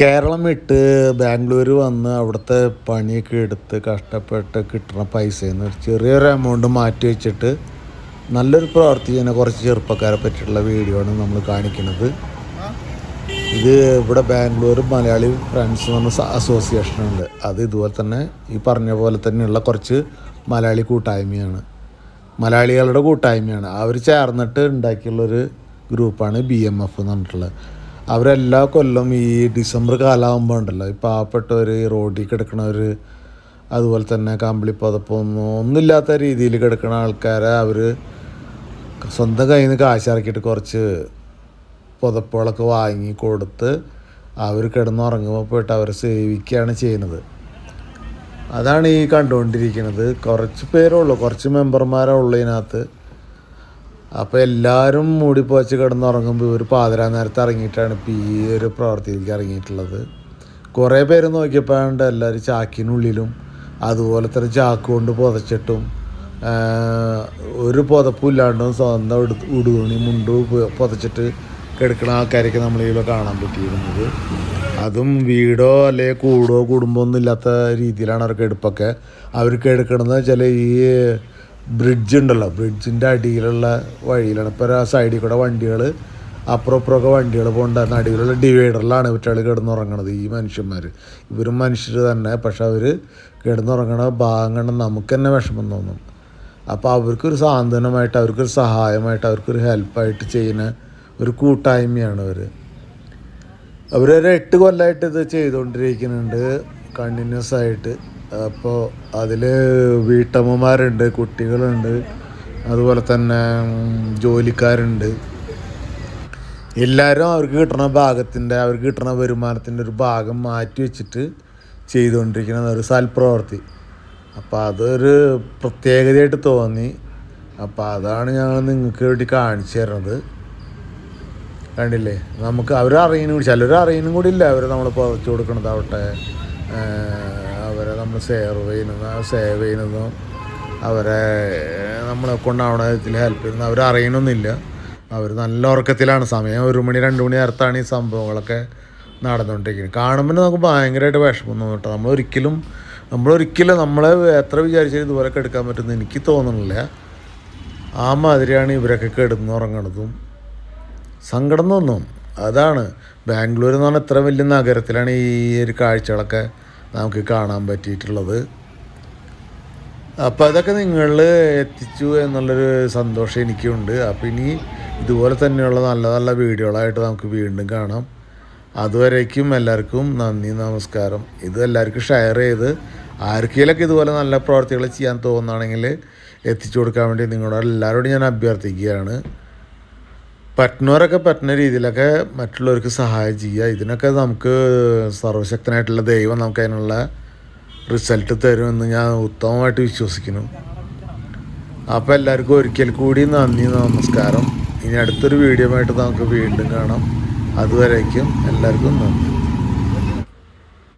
കേരളം വിട്ട് ബാംഗ്ലൂർ വന്ന് അവിടുത്തെ പണിയൊക്കെ എടുത്ത് കഷ്ടപ്പെട്ട് കിട്ടുന്ന പൈസയിൽ ഒരു ചെറിയൊരു എമൗണ്ട് മാറ്റി വെച്ചിട്ട് നല്ലൊരു പ്രവൃത്തി ചെയ്യുന്ന കുറച്ച് ചെറുപ്പക്കാരെ പറ്റിയുള്ള വീഡിയോ ആണ് നമ്മൾ കാണിക്കുന്നത്. ഇത് ഇവിടെ ബാംഗ്ലൂർ മലയാളി ഫ്രണ്ട്സ് എന്ന് പറഞ്ഞ അസോസിയേഷൻ ഉണ്ട്. അത് ഇതുപോലെ തന്നെ ഈ പറഞ്ഞ പോലെ തന്നെയുള്ള കുറച്ച് മലയാളി കൂട്ടായ്മയാണ്. മലയാളികളുടെ കൂട്ടായ്മയാണ്. അവർ ചേർന്നിട്ട് ഉണ്ടാക്കിയുള്ളൊരു ഗ്രൂപ്പാണ് ബി എം എഫ് എന്ന് പറഞ്ഞിട്ടുള്ളത്. അവരെല്ലാ കൊല്ലം ഈ ഡിസംബർ കാലമാകുമ്പോൾ ഉണ്ടല്ലോ. ഈ പാവപ്പെട്ടവർ റോഡിൽ കിടക്കണവർ അതുപോലെ തന്നെ കമ്പിളി പുതപ്പൊന്നും ഒന്നുമില്ലാത്ത രീതിയിൽ കിടക്കുന്ന ആൾക്കാരെ അവർ സ്വന്തം കയ്യിൽ നിന്ന് കാശിറക്കിയിട്ട് കുറച്ച് പുതപ്പുകളൊക്കെ വാങ്ങി കൊടുത്ത് അവർ കിടന്നുറങ്ങുമ്പോൾ പോയിട്ട് അവരെ സേവിക്കുകയാണ് ചെയ്യുന്നത്. അതാണ് ഈ കണ്ടുകൊണ്ടിരിക്കുന്നത്. കുറച്ച് പേരേ ഉള്ളൂ. കുറച്ച് മെമ്പർമാരേ ഇതിനകത്ത്. അപ്പോൾ എല്ലാവരും മൂടിപ്പോച്ച് കിടന്നുറങ്ങുമ്പോൾ ഇവർ പാതിരാ നേരത്തെ ഇറങ്ങിയിട്ടാണ് ഇപ്പോൾ ഈ ഒരു പ്രവർത്തിയിലേക്ക് ഇറങ്ങിയിട്ടുള്ളത്. കുറേ പേര് നോക്കിയപ്പോഴുണ്ട് എല്ലാവരും ചാക്കിനുള്ളിലും അതുപോലെ തന്നെ ചാക്ക് കൊണ്ട് പുതച്ചിട്ടും ഒരു പുതപ്പും ഇല്ലാണ്ടും സ്വന്തം ഉടു ഉടുതുണി മുണ്ട് പുതച്ചിട്ട് കിടക്കുന്ന ആൾക്കാരൊക്കെ നമ്മൾ കാണാൻ പറ്റിയിരുന്നത്. അതും വീടോ അല്ലെങ്കിൽ കൂടോ കുടുംബമൊന്നും ഇല്ലാത്ത രീതിയിലാണ് അവർക്ക് എടുപ്പൊക്കെ അവർക്ക് എടുക്കണമെന്ന് വെച്ചാൽ ഈ ബ്രിഡ്ജ് ഉണ്ടല്ലോ. ബ്രിഡ്ജിന്റെ അടിയിലുള്ള വഴിയിലാണ്. ഇപ്പോൾ ആ സൈഡിൽ കൂടെ വണ്ടികൾ അപ്പുറം ഇപ്പുറമൊക്കെ വണ്ടികൾ പോകേണ്ട അടിയിലുള്ള ഡിവൈഡറിലാണ് കുട്ടികൾ കിടന്നുറങ്ങണത് ഈ മനുഷ്യന്മാർ ഇവരും മനുഷ്യർ തന്നെ പക്ഷെ അവർ കിടന്നുറങ്ങണ ഭാഗം കണ്ട് നമുക്ക് തന്നെ വിഷമം തോന്നും. അപ്പോൾ അവർക്കൊരു സാന്ത്വനമായിട്ട് അവർക്കൊരു സഹായമായിട്ട് അവർക്കൊരു ഹെൽപ്പായിട്ട് ചെയ്യുന്ന ഒരു കൂട്ടായ്മയാണ് അവർ അവരൊരു എട്ട് കൊല്ലമായിട്ട് ഇത് ചെയ്തുകൊണ്ടിരിക്കുന്നുണ്ട് കണ്ടിന്യൂസ് ആയിട്ട്. അപ്പോൾ അതിൽ വീട്ടമ്മമാരുണ്ട് കുട്ടികളുണ്ട്. അതുപോലെ തന്നെ ജോലിക്കാരുണ്ട്. എല്ലാവരും അവർക്ക് കിട്ടുന്ന ഭാഗത്തിന്റെ അവർക്ക് കിട്ടുന്ന വരുമാനത്തിന്റെ ഒരു ഭാഗം മാറ്റി വെച്ചിട്ട് ചെയ്തുകൊണ്ടിരിക്കുന്ന ഒരു സൽപ്രവൃത്തി അപ്പോൾ അതൊരു പ്രത്യേകതയായിട്ട് തോന്നി. അപ്പോൾ അതാണ് ഞങ്ങൾ നിങ്ങൾക്ക് വേണ്ടി കാണിച്ചു തരുന്നത്. കണ്ടില്ലേ? നമുക്ക് അവർ അറിയുന്നു ചിലർ അറിയുന്നും കൂടി ഇല്ല. അവർ നമ്മൾ പുറച്ചു കൊടുക്കണതാവട്ടെ നമ്മൾ സേവ് ചെയ്യുന്നതും സേവ് ചെയ്യുന്നതും അവരെ നമ്മളെ കൊണ്ടാവണ ഇതിൽ ഹെൽപ്പ് ചെയ്യുന്നത് അവരറിയണമെന്നില്ല അവർ നല്ല ഉറക്കത്തിലാണ്. സമയം ഒരു മണി രണ്ട് മണി നേരത്താണ് ഈ സംഭവങ്ങളൊക്കെ നടന്നുകൊണ്ടിരിക്കുന്നത്. കാണുമ്പോൾ നമുക്ക് ഭയങ്കരമായിട്ട് വിഷമം തോന്നും കേട്ടോ. നമ്മളൊരിക്കലും നമ്മളൊരിക്കലും നമ്മളെ എത്ര വിചാരിച്ചാലും ഇതുപോലൊക്കെ എടുക്കാൻ പറ്റുമെന്ന് എനിക്ക് തോന്നുന്നില്ല ആ മാതിരിയാണ് ഇവരൊക്കെ കിടന്നുറങ്ങണതും സങ്കടം തോന്നും. അതാണ്. ബാംഗ്ലൂർ എന്ന് പറഞ്ഞാൽ ഇത്ര വലിയ നഗരത്തിലാണ് ഈ ഒരു കാഴ്ചകളൊക്കെ നമുക്ക് കാണാൻ പറ്റിയിട്ടുള്ളത്. അപ്പോൾ അതൊക്കെ നിങ്ങൾ എത്തിച്ചു എന്നുള്ളൊരു സന്തോഷം എനിക്കുണ്ട്. അപ്പോൾ ഇനി ഇതുപോലെ തന്നെയുള്ള നല്ല നല്ല വീഡിയോകളായിട്ട് നമുക്ക് വീണ്ടും കാണാം. അതുവരേക്കും എല്ലാവർക്കും നന്ദി നമസ്കാരം. ഇത് എല്ലാവർക്കും ഷെയർ ചെയ്ത് ആർക്കെങ്കിലൊക്കെ ഇതുപോലെ നല്ല പ്രവർത്തികൾ ചെയ്യാൻ തോന്നുകയാണെങ്കിൽ എത്തിച്ചു കൊടുക്കാൻ വേണ്ടി നിങ്ങളോട് എല്ലാവരോടും ഞാൻ അഭ്യർത്ഥിക്കുകയാണ്. പറ്റുന്നവരൊക്കെ പറ്റുന്ന രീതിയിലൊക്കെ മറ്റുള്ളവർക്ക് സഹായം ചെയ്യുക. ഇതിനൊക്കെ നമുക്ക് സർവശക്തനായിട്ടുള്ള ദൈവം നമുക്ക് അതിനുള്ള റിസൾട്ട് തരുമെന്ന് ഞാൻ ഉത്തമമായിട്ട് വിശ്വസിക്കുന്നു. അപ്പോൾ എല്ലാവർക്കും ഒരിക്കൽ കൂടി നന്ദി നമസ്കാരം. ഇനി അടുത്തൊരു വീഡിയോ ആയിട്ട് നമുക്ക് വീണ്ടും കാണാം. അതുവരേക്കും എല്ലാവർക്കും നന്ദി.